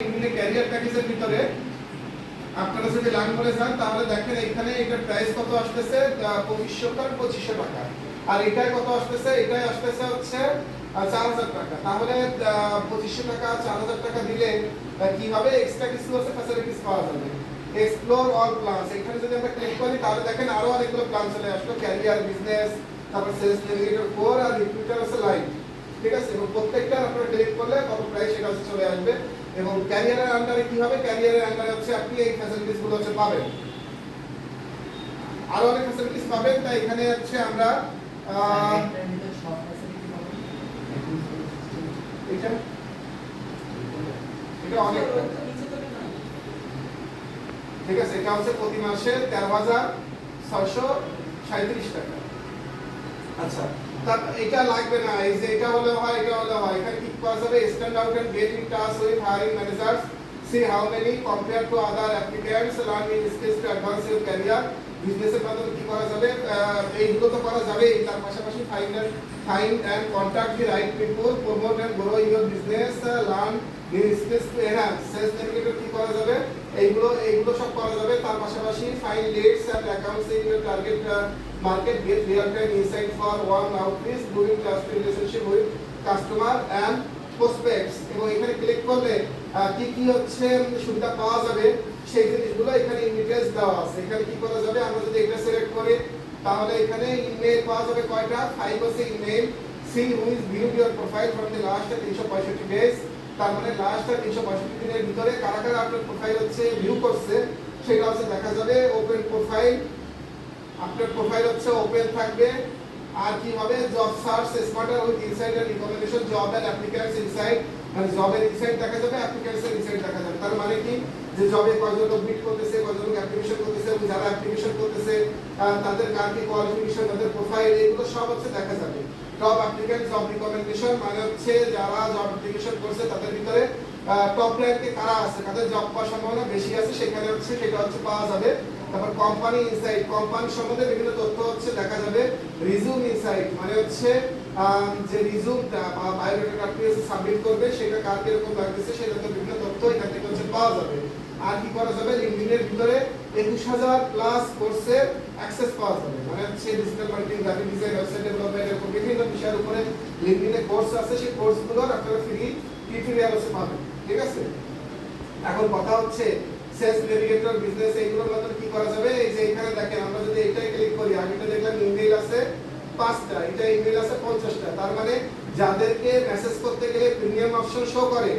এখানে ক্যারিয়ার প্যাকেজের ভিতরে আপনারা যদি করে যান, তাহলে দেখেন এখানে প্রাইস কত আসতেছে? পঁচিশশো কার পঁচিশশো টাকা। আর এটাই কত আসতেছে? এটাই আসতেছে হচ্ছে চার হাজার টাকা। তাহলে পঁচিশশো টাকা, চার হাজার টাকা দিলে কি হবে? এক্সট্রা কিছু ফ্যাসিলিটিস পাওয়া যাবে। এক্সপ্লোর অল প্ল্যানস এখানে যদি আমরা ক্লিক করি, তাহলে দেখেন আরও অনেকগুলো প্ল্যান চলে আসলো। ক্যারিয়ার বিজনেস তারপর সেলস নেভিগেটর আর রিক্রুটার লাইন ঠিক আছে? এবং প্রত্যেকটা আপনারা ক্লিক করলে হচ্ছে চলে আসবে এবং ক্যারিয়ারের আন্ডারে কি হবে ক্যারিয়ারের আন্ডারে হচ্ছে আপনি এই ফ্যাসিলিটিসগুলো হচ্ছে পাবেন? আরও অনেক ফ্যাসিলিটিস পাবেন, তাই এখানে হচ্ছে আমরা ঠিক আছে, এটা হচ্ছে প্রতি মাসে তেরো হাজার ছয়শো সাঁত্রিশ টাকা। আচ্ছা এটা লাগবে না, এই যে এটা হলে হয়, এটা হলে হয়। এখানে কি করা যাবে stand out and get in touch with hiring managers see how many compared to other applicants learn in skills to advance your career বিজনেসের মাধ্যমে কি করা যাবে এইগুলো তো করা যাবেই তার পাশাপাশি find find and contact the right people promote and grow your business learn new skills to enhance sales navigator কি করা যাবে এইগুলো এইগুলো সব করা যাবে তার পাশাপাশি find leads and accounts in your target market get real time insight for one outreach during trust relationship with customer and prospects এবং এখানে ক্লিক করলে কি কি হচ্ছে সুবিধা পাওয়া যাবে, সেই জিনিসগুলো এখানে ইন ডিটেইলস দেওয়া আছে। এখানে কি করা যাবে? আমরা যদি এটা সিলেক্ট করি, তাহলে এখানে ইমেল পাওয়া যাবে কয়টা? ফাইভ হচ্ছে email see who's view your profile from the last তিনশো পঁয়ষট্টি ডেজ তার মানে লাস্ট তিনশো পঁয়ষট্টি দিনের ভিতরে কারা কারা আপনার প্রোফাইল হচ্ছে ভিউ করছে, সেটা হচ্ছে দেখা যাবে ওপেন প্রোফাইল আপনার প্রোফাইল হচ্ছে ওপেন থাকবে আর কি হবে job search smarter with inside and recommendation job and applicants inside মানে জবের ইনসাইড দেখা যাবে অ্যাপ্লিক্যান্টস এর ইনসাইড দেখা যাবে। তার মানে কি? যে জবে কয়জন লোক মিট করতেছে, কয়জন লোক অ্যাপ্লিকেশন করতেছে এবং যারা অ্যাপ্লিকেশন করতেছে তাদের কার কি কোয়ালিফিকেশন তাদের প্রোফাইল এগুলো সব হচ্ছে দেখা যাবে। টপ অ্যাপ্লিক্যান্ট জব রিকমেন্ডেশন মানে হচ্ছে যারা জব অ্যাপ্লিকেশন করছে, তাদের ভিতরে টপ র্যাঙ্কে কারা আছে? তাদের জব পাওয়ার সম্ভাবনা বেশি আছে, সেখানে হচ্ছে সেটা হচ্ছে পাওয়া যাবে। তারপর কোম্পানি ইনসাইট কোম্পানি সম্বন্ধে বিভিন্ন তথ্য হচ্ছে দেখা যাবে। রিজুম ইনসাইট মানে হচ্ছে যে রিজুমটা বা বায়োডাটা আপনি সাবমিট করবে, সেটা কার কীরকম লাগতেছে, সেটা তো বিভিন্ন তথ্য এখান থেকে হচ্ছে পাওয়া যাবে। আর কি করা যাবে? লিঙ্কডিনের ভিতরে একুশ হাজার প্লাস কোর্সের অ্যাক্সেস পাওয়া যাবে। মানে হচ্ছে digital marketing graphic design website development এরকম বিভিন্ন বিষয়ের উপরে লিঙ্কডিনে কোর্স আছে। সেই কোর্সগুলোর আপনারা ফ্রি টিউটোরিয়াল হচ্ছে পাবেন। ঠিক আছে? এখন কথা হচ্ছে সেলস নেভিগেটর বিজনেস এইগুলোর মধ্যে কি করা যাবে এই যে এখানে দেখেন আমরা যদি এটাই ক্লিক করি আগেটা দেখলাম ইমেল আছে পাঁচটা, এটা ইমেল আছে পঞ্চাশটা। তার মানে যাদেরকে মেসেজ করতে গেলে প্রিমিয়াম অপশন শো করে